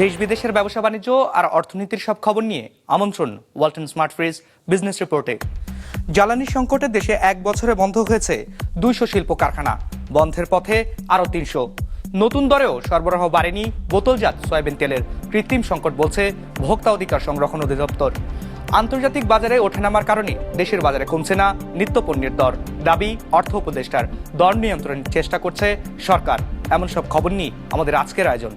দেশ বিদেশের ব্যবসা বাণিজ্য আর অর্থনীতির সব খবর নিয়ে আমন্ত্রণ ওয়ালটন স্মার্ট ফ্রিজ বিজনেস রিপোর্টে। জ্বালানি সংকটে দেশে এক বছরে বন্ধ হয়েছে দুইশো শিল্প কারখানা, বন্ধের পথে আরও তিনশো। নতুন দরেও সরবরাহ বাড়েনি বোতলজাত সয়াবিন তেলের। কৃত্রিম সংকট বলছে ভোক্তা অধিকার সংরক্ষণ অধিদপ্তর। আন্তর্জাতিক বাজারে ওঠানামার কারণে দেশের বাজারে কমছে না নিত্যপণ্যের দর। দাবি, অর্থ উপদেষ্টার। দর নিয়ন্ত্রণের চেষ্টা করছে সরকার। এমন সব খবর নিয়ে আমাদের আজকের আয়োজন।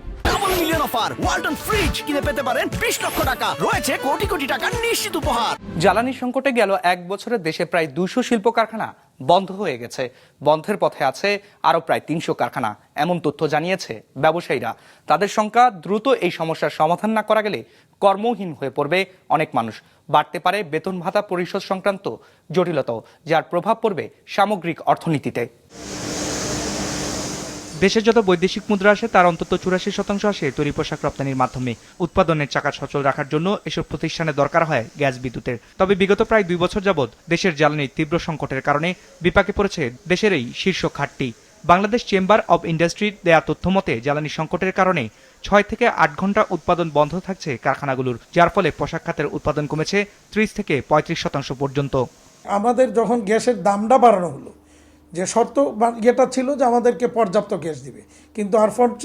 অফার ওয়ালটন ফ্রিজ কিনে পেতে পারেন বিশ লক্ষ টাকা। রয়েছে কোটি কোটি টাকার নিশ্চিত উপহার। জ্বালানি সংকটে গেল এক বছরে দেশে প্রায় দুশো শিল্প কারখানা বন্ধ হয়ে গেছে। বন্ধের পথে আছে আরও প্রায় তিনশো কারখানা, এমন তথ্য জানিয়েছে ব্যবসায়ীরা। তাদের সংখ্যা দ্রুত এই সমস্যার সমাধান না করা গেলে কর্মহীন হয়ে পড়বে অনেক মানুষ। বাড়তে পারে বেতন ভাতা পরিশোধ সংক্রান্ত জটিলতাও, যার প্রভাব পড়বে সামগ্রিক অর্থনীতিতে। দেশে যত বৈদেশিক মুদ্রা আসে, তার অন্তত চুরাশি শতাংশ আসে তৈরি পোশাক রপ্তানির মাধ্যমে। উৎপাদনের চাকা সচল রাখার জন্য এসব প্রতিষ্ঠানে দরকার হয় গ্যাস বিদ্যুতের। তবে বিগত প্রায় দুই বছর যাবৎ দেশের জ্বালানির তীব্র সংকটের কারণে বিপাকে পড়েছে দেশের এই শীর্ষ খাতটি। বাংলাদেশ চেম্বার অব ইন্ডাস্ট্রির দেয়া তথ্য মতে, জ্বালানি সংকটের কারণে ছয় থেকে আট ঘণ্টা উৎপাদন বন্ধ থাকছে কারখানাগুলোর, যার ফলে পোশাক খাতের উৎপাদন কমেছে ত্রিশ থেকে পঁয়ত্রিশ শতাংশ পর্যন্ত। আমাদের যখন গ্যাসের দামটা বাড়ানো হলো যে শর্ত ইয়েটা ছিল যে আমাদেরকে পর্যাপ্ত গ্যাস দিবে। কিন্তু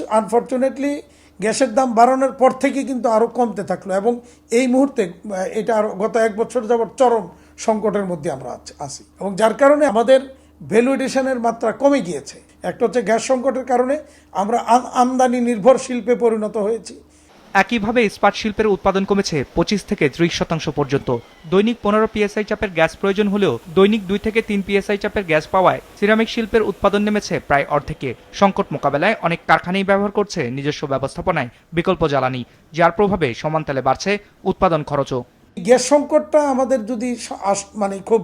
আনফর্চুনেটলি গ্যাসের দাম বাড়ানোর পর থেকে কিন্তু আরও কমতে থাকল এবং এই মুহূর্তে এটা আরও গত এক বছর যাবত চরম সংকটের মধ্যে আমরা আছি- এবং যার কারণে আমাদের ভ্যালুয়েশনের মাত্রা কমে গিয়েছে। একটা হচ্ছে গ্যাস সংকটের কারণে আমরা আমদানি নির্ভর শিল্পে পরিণত হয়েছি। একইভাবে ইস্পাত শিল্পের উৎপাদন কমেছে পঁচিশ থেকে ত্রিশ শতাংশ পর্যন্ত। দৈনিক পনেরো পিএসআই চাপের গ্যাস প্রয়োজন হলেও দৈনিক দুই থেকে তিন পিএসআই চাপের গ্যাস পাওয়ায় সিরামিক শিল্পের উৎপাদন নেমেছে প্রায় অর্ধেকে। সংকট মোকাবেলায় অনেক কারখানাই ব্যবহার করছে নিজস্ব ব্যবস্থাপনায় বিকল্প জ্বালানি, যার প্রভাবে সমানতালে বাড়ছে উৎপাদন খরচও। গ্যাস সংকটটা আমাদের যদি মানে খুব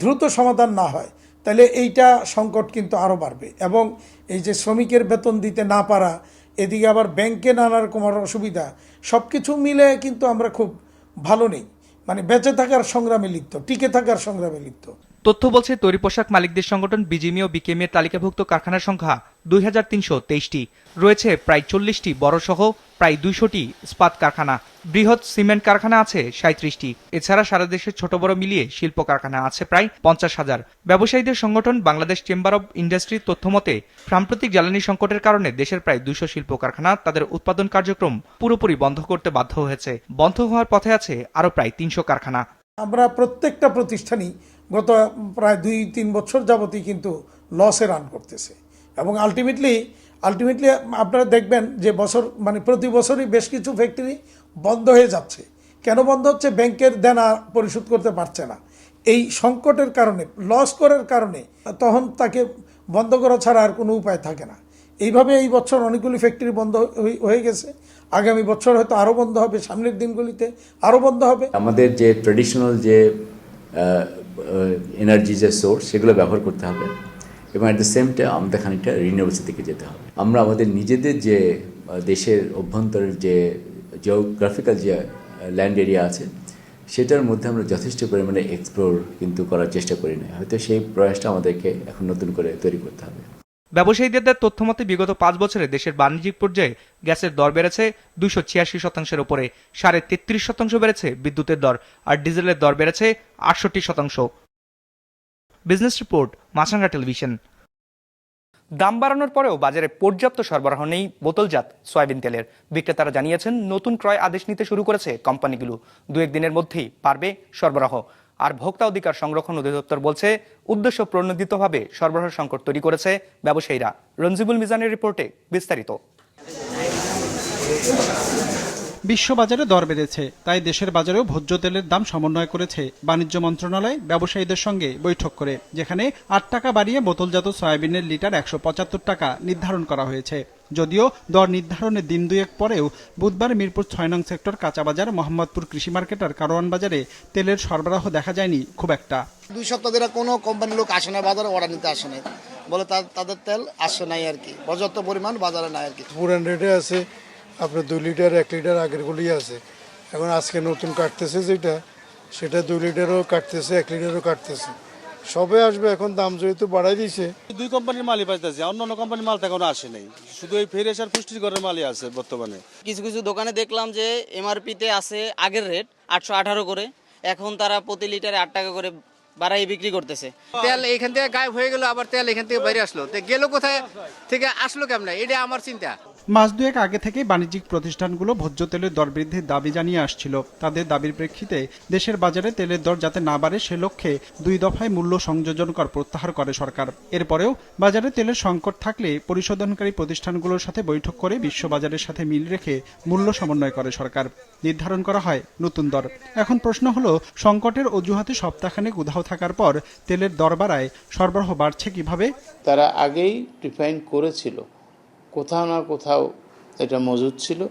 দ্রুত সমাধান না হয়, তাহলে এইটা সংকট কিন্তু আরও বাড়বে এবং এই যে শ্রমিকের বেতন দিতে না পারা এদিকে আবার ব্যাংকে নানা রকম অসুবিধা। সব কিছু মিলে কিন্তু আমরা খুব ভালো নেই। মানে বেঁচে থাকার সংগ্রামে লিপ্ত, টিকে থাকার সংগ্রামে লিপ্ত। তথ্য বলছে, তৈরি পোশাক মালিকদের সংগঠন বিজিএমই ও বিকেএমই এর তালিকাভুক্ত কারখানার সংখ্যা দুই হাজার তিনশো তেইশটি। রয়েছে প্রায় চল্লিশটি বড়সহ, প্রায় দুইশোটি ইস্পাত কারখানা। বৃহৎ সিমেন্ট কারখানা আছে সাঁত্রিশটি। এছাড়া সারা দেশের ছোট বড় মিলিয়ে শিল্প কারখানা আছে প্রায় পঞ্চাশ হাজার। ব্যবসায়ীদের সংগঠন বাংলাদেশ চেম্বার অব ইন্ডাস্ট্রির তথ্য মতে, সাম্প্রতিক জ্বালানি সংকটের কারণে দেশের প্রায় দুশো শিল্প কারখানা তাদের উৎপাদন কার্যক্রম পুরোপুরি বন্ধ করতে বাধ্য হয়েছে। বন্ধ হওয়ার পথে আছে আরও প্রায় তিনশো কারখানা। আমরা প্রত্যেকটা প্রতিষ্ঠানই গত প্রায় দুই, তিন বছর যাবতই কিন্তু লসে রান করতেছে। এবং আলটিমেটলি আলটিমেটলি আপনারা দেখবেন যে বছর মানে প্রতি বছরই বেশ কিছু ফ্যাক্টরি বন্ধ হয়ে যাচ্ছে। কেন বন্ধ হচ্ছে? ব্যাংকের দেনা পরিশোধ করতে পারছে না। এই সংকটের কারণে লস করার কারণে তখন তাকে বন্ধ করা ছাড়া আর কোনো উপায় থাকে না। এইভাবে এই বছর অনেকগুলি ফ্যাক্টরি বন্ধ হয়ে- গেছে। আগামী বছর হয়তো আরও বন্ধ হবে, সামনের দিনগুলিতে আরও বন্ধ হবে। আমাদের যে ট্রেডিশনাল যে এনার্জি যে সোর্স সেগুলো ব্যবহার করতে হবে। এবং অ্যাট দ্য সেম টাইম আমাদের খানিকটা রিনিউয়েবলসের দিকে যেতে হবে। আমরা আমাদের নিজেদের যে দেশের অভ্যন্তরের যে জিওগ্রাফিক্যাল যে ল্যান্ড এরিয়া আছে, সেটার মধ্যে আমরা যথেষ্ট পরিমাণে এক্সপ্লোর কিন্তু করার চেষ্টা করি না হয়তো সেই প্রয়াসটা আমাদেরকে এখন নতুন করে তৈরি করতে হবে। ব্যবসায়ীদের দেওয়া তথ্য মতে বিগত পাঁচ বছরে দেশের বাণিজ্যিক পর্যায়ে গ্যাসের দর বেড়েছে দুশো ছিয়াশি শতাংশের উপরে সাড়ে তেত্রিশ শতাংশ বেড়েছে বিদ্যুতের দর, আর ডিজেলের দর বেড়েছে আটষট্টি শতাংশ। Business report Maasranga television. দাম বাড়ানোর পরেও বাজারে পর্যাপ্ত সরবরাহ নেই বোতলজাত সয়াবিন তেলের। বিক্রেতারা জানিয়েছেন, নতুন ক্রয় আদেশ নিতে শুরু করেছে কোম্পানিগুলো। দু এক দিনের মধ্যেই পারবে সরবরাহ। আর ভোক্তা অধিকার সংরক্ষণ অধিদপ্তর বলছে, উদ্দেশ্য প্রণোদিতভাবে সরবরাহ সংকট তৈরি করেছে ব্যবসায়ীরা। রঞ্জিবুল মিজানের রিপোর্টে বিস্তারিত। বিশ্ববাজারে দর বেড়েছে। তাই দেশের বাজারেও ভোজ্য তেলের দাম সমন্বয় করেছে বাণিজ্য মন্ত্রণালয় ব্যবসায়ীদের সঙ্গে বৈঠক করে যেখানে আট টাকা বাড়িয়ে বোতলজাত সয়াবিনের লিটার একশো পঁচাত্তর টাকা নির্ধারণ করা হয়েছে। যদিও দর নির্ধারণের দিন দুয়েক পরেও বুধবার মিরপুর ছয় নং সেক্টর কাঁচাবাজার মোহাম্মদপুর কৃষি মার্কেটার কারোয়ান বাজারে তেলের সরবরাহ দেখা যায়নি খুব একটা। দুই সপ্তাহ ধরে কোনো কোম্পানির লোক আসে না বাজারে অর্ডার নিতে আসে নাই। বলে তা- তাদের তেল আসে নাই আর কি। পর্যাপ্ত পরিমাণ বাজারে নাই আর কি। পুরান রেটে আছে। আপনার দুই লিটার এক লিটার আগেরগুলি আছে। এখন আজকে নতুন কাটতেছে যেটা সেটা দুই লিটারও কাটতেছে এক লিটারও কাটতেছে। সবে আসবে এখন দাম যেহেতু বাড়াই দিয়েছে দুই কোম্পানির মালই পাইতেছে অন্য অন্য কোম্পানির মাল তো এখন আসে নাই। শুধু এই ফ্রেশ আর পুষ্টিকরের মালই আছে বর্তমানে। কিছু কিছু দোকানে দেখলাম যে এমআরপিতে আছে আগের রেট আটশো আঠারো করে। এখন তারা প্রতি লিটারে আট টাকা করে বাড়াই বিক্রি করতেছে। তেল এখান থেকে গায়েব হয়ে গেল আবার তেল এখান থেকে বাইরে আসলো। তো গেল কোথায় থেকে আসলো কেমনে? এটা আমার চিন্তা। মাস দুয়েক আগে থেকেই বাণিজ্যিক প্রতিষ্ঠানগুলো ভোজ্য তেলের দর বৃদ্ধির দাবি জানিয়ে আসছিল। তাদের দাবির প্রেক্ষিতে দেশের বাজারে তেলের দর যাতে না বাড়ে সে লক্ষ্যে দুই দফায় মূল্য সংযোজন কর প্রত্যাহার করে সরকার। এরপরেও বাজারে তেলের সংকট থাকলে পরিশোধনকারী প্রতিষ্ঠানগুলোর সাথে বৈঠক করে বিশ্ববাজারের সাথে মিল রেখে মূল্য সমন্বয় করে সরকার। নির্ধারণ করা হয় নতুন দর। এখন প্রশ্ন হলো, সংকটের অজুহাতে সপ্তাহখানেক উধাও থাকার পর তেলের দর বাড়ায় সরবরাহ বাড়ছে কীভাবে? তারা আগেই ডিফাইন করেছিল। কোথাও না কোথাও এটা মজুদ ছিল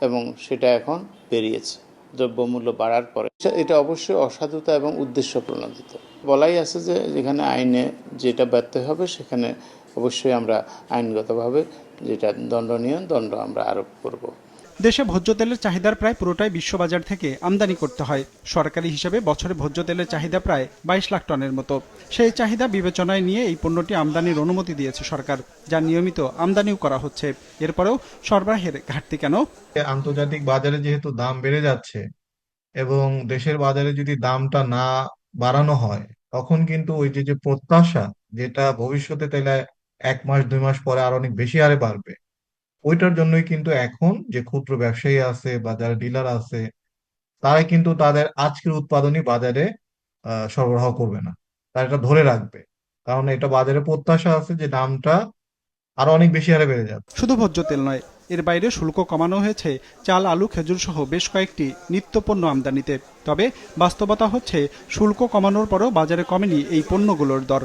এবং সেটা এখন বেরিয়েছে। দ্রব্যমূল্য বাড়ার পরে এটা- অবশ্যই অসাধুতা এবং উদ্দেশ্য প্রণোদিত। বলাই আছে যে যেখানে আইনে যেটা ব্যর্থ হবে সেখানে অবশ্যই আমরা আইনগতভাবে যেটা দণ্ডনীয় দণ্ড আমরা আরোপ করব। দেশে ভোজ্য তেলের চাহিদার প্রায় পুরোটাই বিশ্ববাজার থেকে আমদানি করতে হয়। সরকারি হিসাবে বছরে ভোজ্য তেলের চাহিদা প্রায় বাইশ লাখ টনের মতো। সেই চাহিদা বিবেচনায় নিয়ে এই পণ্যটি আমদানির অনুমতি দিয়েছে সরকার, যা নিয়মিত আমদানিও করা হচ্ছে। এরপরেও সরবরাহের ঘাটতি কেন? আন্তর্জাতিক বাজারে যেহেতু দাম বেড়ে যাচ্ছে এবং দেশের বাজারে যদি দামটা না বাড়ানো হয়, তখন কিন্তু ওই যে যে প্রত্যাশা, যেটা ভবিষ্যতে তাহলে এক মাস, দুই মাস পরে আর অনেক বেশি হারে বাড়বে। ওইটার জন্যই কিন্তু এখন যে ক্ষুদ্র ব্যবসায়ী আছে বা যারা ডিলার আছে তারা কিন্তু তাদের আজকের উৎপাদনই বাজারে সরবরাহ করবে না। তারা এটা ধরে রাখবে। কারণ এটা বাজারে প্রত্যাশা আছে যে দামটা আরও অনেক বেশি হারে বেড়ে যাবে। শুধু ভোজ্য তেল নয়, এর বাইরে শুল্ক কমানো হয়েছে, চাল, আলু, খেজুর সহ বেশ কয়েকটি নিত্যপণ্য আমদানিতে। তবে বাস্তবতা হচ্ছে, শুল্ক কমানোর পরেও বাজারে কমেনি এই পণ্যগুলোর দর।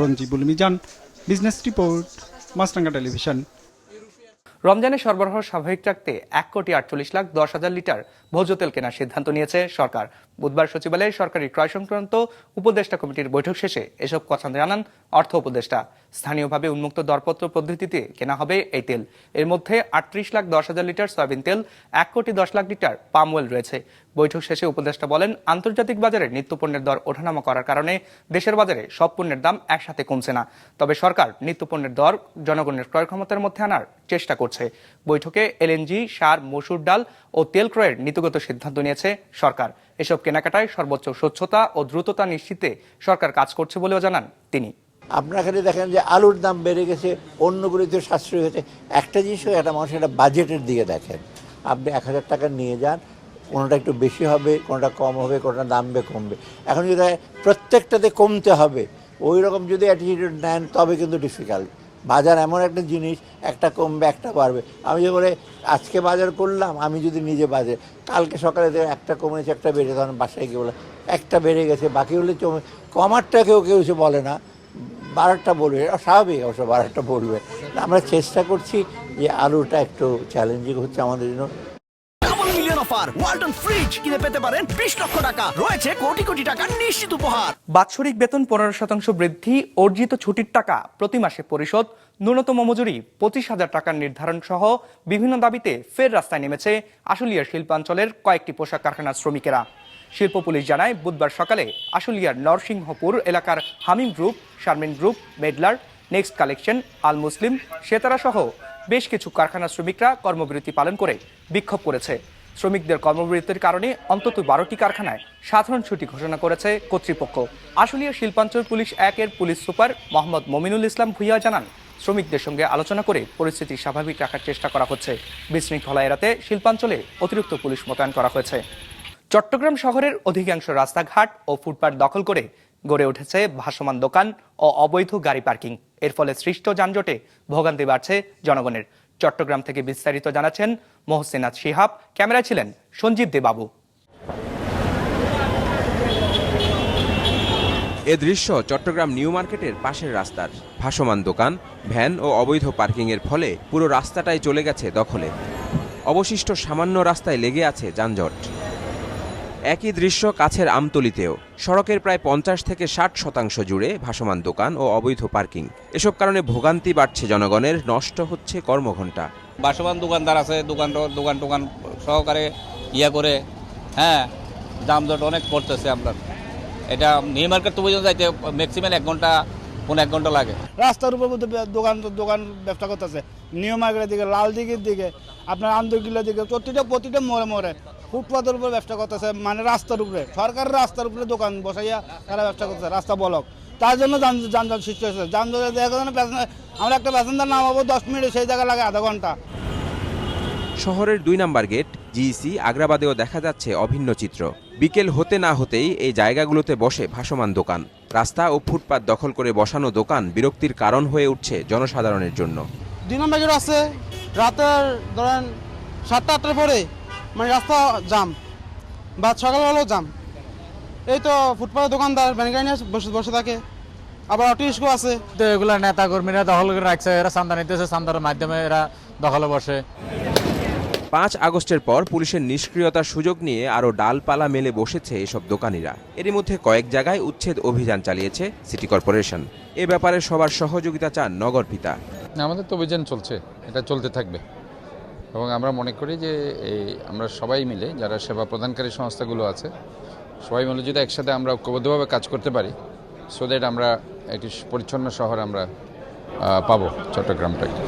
Ranjibul Mizan, business report, Maasranga television. রমজানে সরবরাহ স্বাভাবিক রাখতে এক কোটি আটচল্লিশ লাখ দশ হাজার লিটার ভোজ্য তেল কেনার সিদ্ধান্ত নিয়েছে সরকার। বুধবার সচিবালয়ে সরকারি ক্রয় সংক্রান্ত উপদেষ্টা কমিটির বৈঠক শেষে এসব কথা জানান অর্থ উপদেষ্টা। স্থানীয়ভাবে উন্মুক্ত দরপত্র পদ্ধতিতে কেনা হবে এই তেল। এর মধ্যে আটত্রিশ লাখ দশ হাজার লিটার সয়াবিন তেল, এক কোটি দশ লাখ লিটার পাম অয়েল রয়েছে। বৈঠক শেষে উপদেষ্টা বলেন, আন্তর্জাতিক বাজারে নিত্যপণ্যের দর ওঠানামা করার কারণে দেশের বাজারে সব পণ্যের দাম একসাথে কমছে না। তবে সরকার নিত্যপণ্যের দর জনগণের ক্রয় ক্ষমতার মধ্যে আনার চেষ্টা করছে। বৈঠকে এলএনজি সার, মসুর ডাল ও তেল ক্রয়ের নীতিগত সিদ্ধান্ত নিয়েছে সরকার। এসব কেনাকাটায় সর্বোচ্চ স্বচ্ছতা ও দ্রুততা নিশ্চিতে সরকার কাজ করছে বলেও জানান তিনি। আপনারা খালি দেখেন যে আলুর দাম বেড়ে গেছে, অন্যগুলিতে সাশ্রয় হয়েছে। একটা জিনিসও একটা মানুষ একটা বাজেটের দিকে দেখেন। আপনি এক হাজার টাকা নিয়ে যান, কোনোটা একটু বেশি হবে, কোনোটা কম হবে, কোনোটা দামবে কমবে। এখন যদি প্রত্যেকটাতে কমতে হবে। ওই রকম যদি অ্যাটিটিউড নেন, তবে কিন্তু ডিফিকাল্ট বাজার এমন একটা জিনিস, একটা কমবে, একটা বাড়বে। আমি যে বলে, আজকে বাজার করলাম, আমি যদি নিজে বাজার, কালকে সকালে একটা কমেছে, একটা বেড়ে তখন বাসায় গিয়ে বলে একটা বেড়ে গেছে, বাকি হলে কমারটা কেউ কেউ সে বলে না। বারোটা বলবে এটা স্বাভাবিক অবশ্য বারোটা বলবে। আমরা চেষ্টা করছি যে আলুটা একটু চ্যালেঞ্জিং হচ্ছে আমাদের জন্য। অফার ওয়ালটন ফ্রিজ কিনে পেতে পারেন বিশ লক্ষ টাকা। রয়েছে কোটি কোটি টাকার নিশ্চিত উপহার। বাৎসরিক বেতন পনেরো শতাংশ বৃদ্ধি অর্জিত ছুটির টাকা প্রতি মাসে পরিশোধ ন্যূনতম মজুরি পঁচিশ হাজার টাকার নির্ধারণ সহ বিভিন্ন দাবিতে ফের রাস্তায় নেমেছে আশুলিয়ার শিল্পাঞ্চলের কয়েকটি পোশাক কারখানার শ্রমিকেরা। শিল্প পুলিশ জানায়, বুধবার সকালে আশুলিয়ার নরসিংহপুর এলাকার Hamim group, Sharmin group, Medlar, Next collection, Al Muslim, Setara সহ বেশ কিছু কারখানার শ্রমিকরা কর্মবিরতি পালন করে বিক্ষোভ করেছে। শ্রমিকদের কর্মবিরতির কারণে অন্তত বারোটি কারখানায় সাধারণ ছুটি ঘোষণা করেছে কর্তৃপক্ষ। আশুলিয়া শিল্পাঞ্চল পুলিশ একের পুলিশ সুপার মোহাম্মদ মমিনুল ইসলাম ভুইয়া জানান, শ্রমিকদের সঙ্গে আলোচনা করে পরিস্থিতি স্বাভাবিক রাখার চেষ্টা করা হচ্ছে। বিশৃঙ্খলা এড়াতে শিল্পাঞ্চলে অতিরিক্ত পুলিশ মোতায়েন করা হয়েছে। চট্টগ্রাম শহরের অধিকাংশ রাস্তাঘাট ও ফুটপাত দখল করে গড়ে উঠেছে ভাসমান দোকান ও অবৈধ গাড়ি পার্কিং। এর ফলে সৃষ্ট যানজটে ভোগান্তি বাড়ছে জনগণের। চট্টগ্রাম থেকে বিস্তারিত জানাচ্ছেন মোহসিনাথ শিহাব। ক্যামেরায় ছিলেন সঞ্জীব দেবাবু। এ দৃশ্য চট্টগ্রাম নিউ মার্কেটের পাশের রাস্তার। ভাসমান দোকান, ভ্যান ও অবৈধ পার্কিংয়ের ফলে পুরো রাস্তাটাই চলে গেছে দখলে। অবশিষ্ট সামান্য রাস্তায় লেগে আছে যানজট। একই দৃশ্য কাছের আমতলিতেও। সড়কের প্রায় পঞ্চাশ থেকে ষাট শতাংশ জুড়ে ভাসমান দোকান ও অবৈধ পার্কিং। এসব কারণে ভোগান্তি বাড়ছে জনগণের নষ্ট হচ্ছে কর্মঘণ্টা। বাসবান দোকানদার আছে দোকান দোকান টোকান সহকারে ইয়া করে হ্যাঁ যানজট অনেক পড়তেছে আপনার এটা নিউ মার্কেট তো পর্যন্ত যাইতে ম্যাক্সিমাম এক ঘণ্টা পনেরো এক ঘণ্টা লাগে। রাস্তার উপর মধ্যে দোকান দোকান ব্যবসা করতেছে। নিউ মার্কেটের দিকে লাল দিকের দিকে আপনার আন্দরকিল্লার দিকে প্রতিটা প্রতিটা মোড়ে মোড়ে। ফুটপাতের উপরে ব্যবসা করতেছে মানে রাস্তার উপরে। সরকারের রাস্তার উপরে দোকান বসাইয়া তারা ব্যবসা করতেছে রাস্তা বলক। তার জন্য যান- যানজট সৃষ্টি হয়েছে। যানজট দেখা আমরা একটা প্যাসেঞ্জার নামাবো দশ মিনিটে সেই জায়গায় লাগে আধা ঘণ্টা। শহরের দুই নাম্বার গেট জিইসি আগ্রাবাদেও দেখা যাচ্ছে অভিন্ন চিত্র। বিকেল হতে না হতেই এই জায়গাগুলোতে বসে ভাসমান দোকান। রাস্তা ও ফুটপাত দখল করে বসানো দোকান বিরক্তির কারণ হয়ে উঠছে জনসাধারণের জন্য। দুই নম্বর গেট আছে রাতের ধরেন সাতটা আটটার পরে মানে রাস্তা জাম। বা সকালবেলাও জাম। এই তো ফুটপাথের দোকানদার ব্যানগাড়ি নিয়ে বসে বসে থাকে। আবার অটো আছে। তো এগুলো নেতা কর্মীরা দখল করে রাখছে এরা চান্দা নিতেছে চান্দার মাধ্যমে এরা দখলে বসে। পাঁচ আগস্টের পর পুলিশের নিষ্ক্রিয়তার সুযোগ নিয়ে আরও ডালপালা মেলে বসেছে এসব দোকানিরা। এরই মধ্যে কয়েক জায়গায় উচ্ছেদ অভিযান চালিয়েছে সিটি কর্পোরেশন। এ ব্যাপারে সবার সহযোগিতা চান নগর পিতা। আমাদের তো অভিযান চলছে এটা চলতে থাকবে। এবং আমরা মনে করি যে এই আমরা সবাই মিলে যারা সেবা প্রদানকারী সংস্থাগুলো আছে, সবাই মিলে যদি একসাথে আমরা ঐক্যবদ্ধভাবে কাজ করতে পারি সো দ্যাট আমরা একটি পরিচ্ছন্ন শহর আমরা পাবো চট্টগ্রামটাকে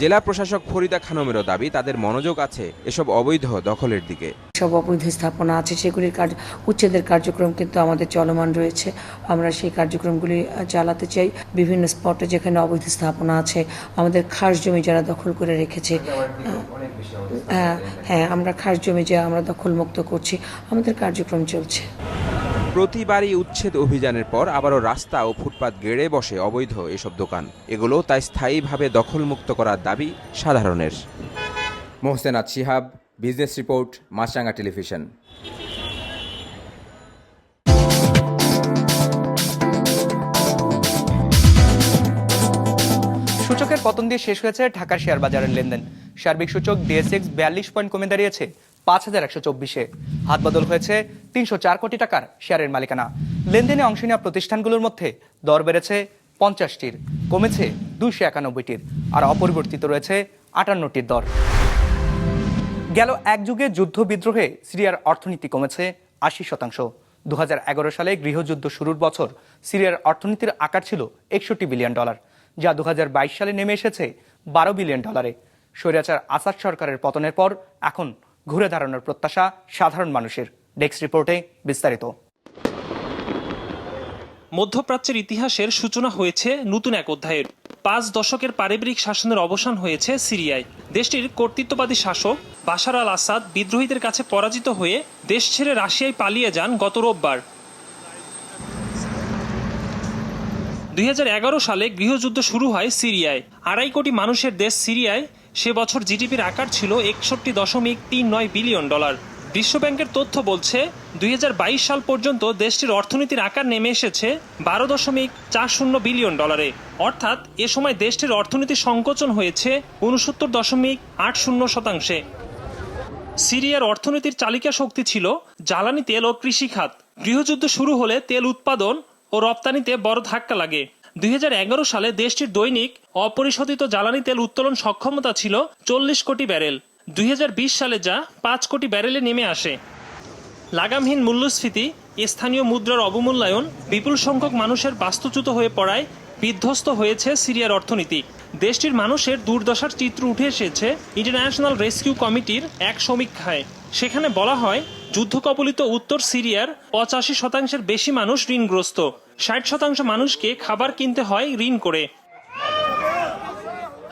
জেলা প্রশাসক ফরিদা খানমেরও দাবি, তাদের মনোযোগ আছে এসব অবৈধ দখলের দিকে। সব অবৈধ স্থাপনা আছে, সেগুলির কার্য, উচ্ছেদের কার্যক্রম কিন্তু আমাদের চলমান রয়েছে। আমরা সেই কার্যক্রমগুলি চালাতে চাই। বিভিন্ন স্পটে যেখানে অবৈধ স্থাপনা আছে, আমাদের খাস জমি যারা দখল করে রেখেছে হ্যাঁ হ্যাঁ আমরা খাস জমি যা আমরা দখলমুক্ত করছি, আমাদের কার্যক্রম চলছে। প্রতিবারই উচ্ছেদ অভিযানের পর আবারও রাস্তা ও ফুটপাত গেড়ে বসে অবৈধ এসব দোকান। এগুলো তাই স্থায়ীভাবে দখলমুক্ত করার দাবি সাধারণের। Mohsenat Shihab business report Maasranga television. সূচকের পতন দিয়ে শেষ হয়েছে ঢাকার শেয়ার বাজারের লেনদেন। সার্বিক সূচক ডিএসএক্স বিয়াল্লিশ পয়েন্ট কমে দাঁড়িয়েছে। পাঁচ হাজার একশো চব্বিশে হাত বদল হয়েছে তিনশো চার কোটি টাকার শেয়ারের মালিকানা। লেনদেনে অংশ নেওয়া প্রতিষ্ঠানগুলোর মধ্যে দর বেড়েছে পঞ্চাশটির, কমেছে দুইশো একানব্বইটির, আর অপরিবর্তিত রয়েছে আটান্নটির দর। গেল এক যুগে যুদ্ধ বিদ্রোহে সিরিয়ার অর্থনীতি কমেছে আশি শতাংশ। দু হাজার এগারো সালে গৃহযুদ্ধ শুরুর বছর সিরিয়ার অর্থনীতির আকার ছিল একষট্টি বিলিয়ন ডলার, যা দু হাজার বাইশ সালে নেমে এসেছে বারো বিলিয়ন ডলারে। স্বৈরাচার আসাদ সরকারের পতনের পর এখন ঘুরে দাঁড়ানোর প্রত্যাশা সাধারণ মানুষের। ডেস্ক রিপোর্টে বিস্তারিত। মধ্যপ্রাচ্যের ইতিহাসের সূচনা হয়েছে নতুন এক অধ্যায়ের। পাঁচ দশকের পারিবারিক শাসনের অবসান হয়েছে সিরিয়ায়। দেশটির কর্তৃত্ববাদী শাসক বাশার আল আসাদ বিদ্রোহীদের কাছে পরাজিত হয়ে দেশ ছেড়ে রাশিয়ায় পালিয়ে যান গত রোববার। দুই হাজার এগারো সালে গৃহযুদ্ধ শুরু হয় সিরিয়ায়। আড়াই কোটি মানুষের দেশ সিরিয়ায় সে বছর জিডিপির আকার ছিল একষট্টি দশমিক তিন নয় বিলিয়ন ডলার। বিশ্বব্যাংকের তথ্য বলছে, দুই হাজার বাইশ সাল পর্যন্ত দেশটির অর্থনীতির আকার নেমে এসেছে বারো দশমিক চার শূন্য বিলিয়ন ডলারে। অর্থাৎ এ সময় দেশটির অর্থনীতি সংকোচন হয়েছে উনসত্তর দশমিক আট শূন্য শতাংশে। সিরিয়ার অর্থনীতির চালিকা শক্তি ছিল জ্বালানি তেল ও কৃষিখাত। গৃহযুদ্ধ শুরু হলে তেল উৎপাদন ও রপ্তানিতে বড় ধাক্কা লাগে। দুই হাজার এগারো সালে দেশটির দৈনিক অপরিশোধিত জ্বালানি তেল উত্তোলন সক্ষমতা ছিল চল্লিশ কোটি ব্যারেল। দুই হাজার বিশ সালে যা পাঁচ কোটি ব্যারেলে নেমে আসে। লাগামহীন মূল্যস্ফীতি, স্থানীয় মুদ্রার অবমূল্যায়ন, বিপুল সংখ্যক মানুষের বাস্তুচ্যুত হয়ে পড়ায় বিধ্বস্ত হয়েছে সিরিয়ার অর্থনীতি। দেশটির মানুষের দুর্দশার চিত্র উঠে এসেছে ইন্টারন্যাশনাল রেস্কিউ কমিটির এক সমীক্ষায়। সেখানে বলা হয় যুদ্ধকবলিত উত্তর সিরিয়ার পঁচাশি শতাংশের বেশি মানুষ ঋণগ্রস্ত। ষাট শতাংশ মানুষকে খাবার কিনতে হয় ঋণ করে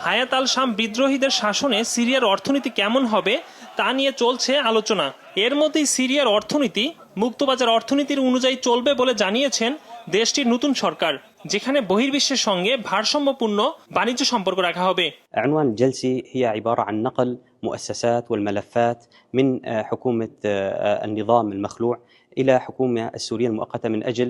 হায়াত আল শাম বিদ্রোহীদের শাসনে সিরিয়ার অর্থনীতি কেমন হবে তা নিয়ে চলছে আলোচনা এর মধ্যেই সিরিয়ার অর্থনীতি মুক্তবাজার অর্থনীতির অনুযায়ী চলবে বলে জানিয়েছেন দেশটির নতুন সরকার যেখানে বহির্বিশ্বের সঙ্গে ভারসাম্যপূর্ণ বাণিজ্য সম্পর্ক রাখা হবে عنوان الجلسة هي عبارة عن نقل مؤسسات والملفات من حكومة النظام المخلوع إلى حكومة السورية المؤقتة من أجل